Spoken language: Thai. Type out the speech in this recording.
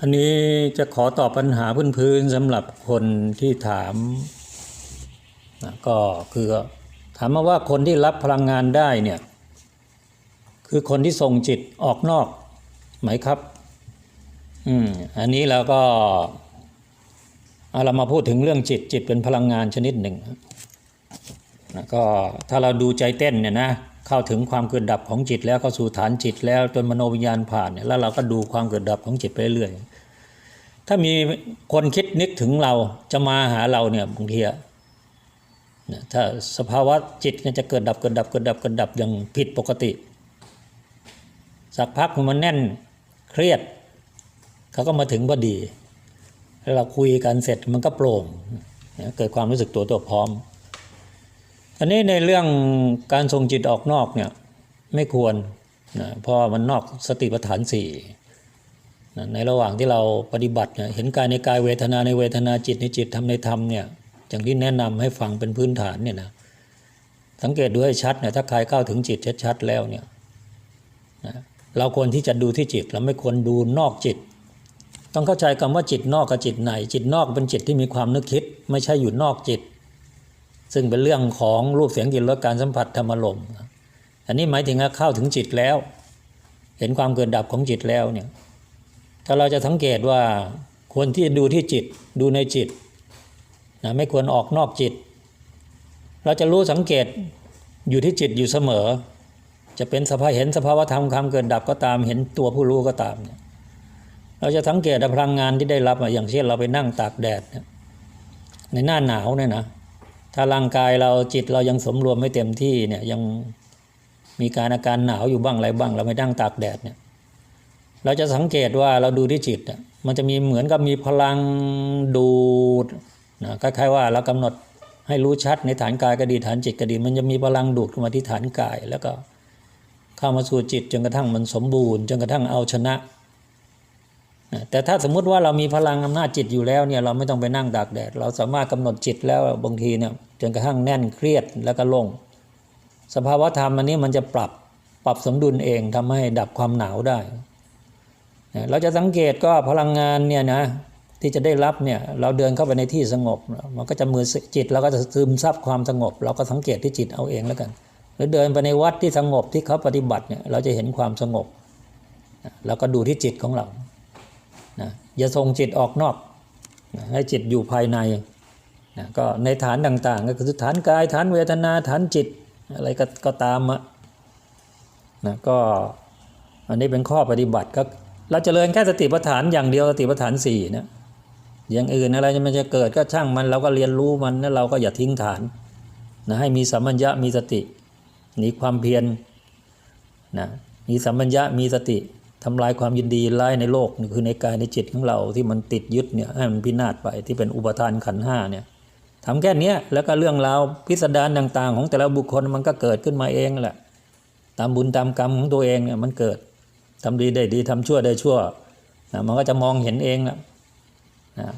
อันนี้จะขอตอบปัญหาพื้นๆสำหรับคนที่ถามนะก็คือถามมาว่าคนที่รับพลังงานได้เนี่ยคือคนที่ส่งจิตออกนอกไหมครับอืมอันนี้เราก็เอาเรามาพูดถึงเรื่องจิตจิตเป็นพลังงานชนิดหนึ่งนะก็ถ้าเราดูใจเต้นเนี่ยนะ เข้าถึงความเกิดดับของจิตแล้วเข้าสู่ฐานจิตแล้วจนมโนวิญญาณผ่านเนี่ยแล้วเราก็ดูความเกิดดับของจิตไปเรื่อยถ้ามีคนคิดนึกถึงเราจะมาหาเราเนี่ยบางทีถ้าสภาวะจิตเนี่ยจะเกิดดับเกิดดับเกิดดับเกิดดับอย่างผิดปกติ สักพักมันแน่นเครียดเขาก็มาถึงพอดี แล้วเราคุยกันเสร็จมันก็โปร่งเกิดความรู้สึกตัวตัวพร้อม อันนี้ในเรื่องการส่งจิตออกนอกเนี่ยไม่ควรนะเพราะมันนอกสติปัฏฐานสี่นะในระหว่างที่เราปฏิบัติเนี่ยเห็นกายในกายเวทนาในเวทนาจิตในจิตธรรมในธรรมเนี่ยอย่างที่แนะนำให้ฟังเป็นพื้นฐานเนี่ยนะสังเกตดูให้ชัดเนี่ยถ้าใครเข้าถึงจิตชัดๆแล้วเนี่ยนะเราควรที่จะดูที่จิตเราไม่ควรดูนอกจิต ต้องเข้าใจคำว่าจิตนอกกับจิตในจิตนอกเป็นจิตที่มีความนึกคิด ไม่ใช่อยู่นอกจิต ซึ่งเป็นเรื่องของรูปเสียงกลิ่นรสการสัมผัสธรรมลมอันนี้หมายถึงว่าเข้าถึงจิตแล้ว เห็นความเกิดดับของจิตแล้วเนี่ยถ้าเราจะสังเกตว่าควรที่ดูที่จิตดูในจิตนะไม่ควรออกนอกจิต เราจะรู้สังเกตอยู่ที่จิตอยู่เสมอ จะเป็นสภาเห็นสภาวธรรมความเกิดดับก็ตามเห็นตัวผู้รู้ก็ตามเนี่ยเราจะสังเกตพลังงานที่ได้รับอย่างเช่นเราไปนั่งตากแดดในหน้าหนาวเนี่ยนะ ถ้าร่างกายเราจิตเรายังสมรวมไม่เต็มที่เนี่ยยังมีการอาการหนาวอยู่บ้างอะไรบ้าง เราไม่นั่งตากแดดเนี่ยเราจะสังเกตว่าเราดูที่จิตอะมันจะมีเหมือนกับมีพลังดูดนะคล้ายๆว่าเรากำหนดให้รู้ชัดในฐานกายก็ดีฐานจิตก็ดี มันจะมีพลังดูดเข้ามาที่ฐานกาย แล้วก็เข้ามาสู่จิตจนกระทั่งมันสมบูรณ์จนกระทั่งเอาชนะ แต่ถ้าสมมุติว่าเรามีพลังอำนาจจิตอยู่แล้วเนี่ยเราไม่ต้องไปนั่งตากแดด เราสามารถกำหนดจิตแล้วบางทีเนี่ยจนกระทั่งแน่นเครียดแล้วก็ลง สภาวะธรรมอันนี้มันจะปรับปรับสมดุลเองทำให้ดับความหนาวได้ เราจะสังเกตก็พลังงานเนี่ยนะที่จะได้รับเนี่ยเราเดินเข้าไปในที่สงบ มันก็จะมือจิตเราก็จะซึมซับความสงบ เราก็สังเกตที่จิตเอาเองแล้วกัน หรือเดินไปในวัดที่สงบที่เขาปฏิบัติเนี่ยเราจะเห็นความสงบ แล้วก็ดูที่จิตของเรา นะอย่าส่งจิตออกนอกนะให้จิตอยู่ภายในนะก็ในฐานต่างๆ ก็คือฐานกายฐานเวทนาฐานจิตอะไรก็ก็ตามอะนะก็อันนี้เป็นข้อปฏิบัติก็เราจเจริญแค่สติปัฏฐานอย่างเดียวสติปัฏฐานสี่นะอย่างอื่นอะไรมันจะเกิดก็ช่างมันเราก็เรียนรู้มันแล้วเราก็อย่าทิ้งฐานนะให้มีสัมมัญญะมีสติมีความเพียรนะมีสัมมัญญะมีสติ ทำลายความยินดีร้ายในโลกนี่คือในกายในจิตของเราที่มันติดยึดเนี่ยให้มันพินาศไปที่เป็นอุปทานขันห้าเนี่ยทำแค่นี้แล้วก็เรื่องราวพิสดารต่าง ๆ ของแต่ละบุคคลมันก็เกิดขึ้นมาเองแหละตามบุญตามกรรมของตัวเองเนี่ยมันเกิดทำดีได้ดีทำชั่วได้ชั่วนะมันก็จะมองเห็นเองนะนะ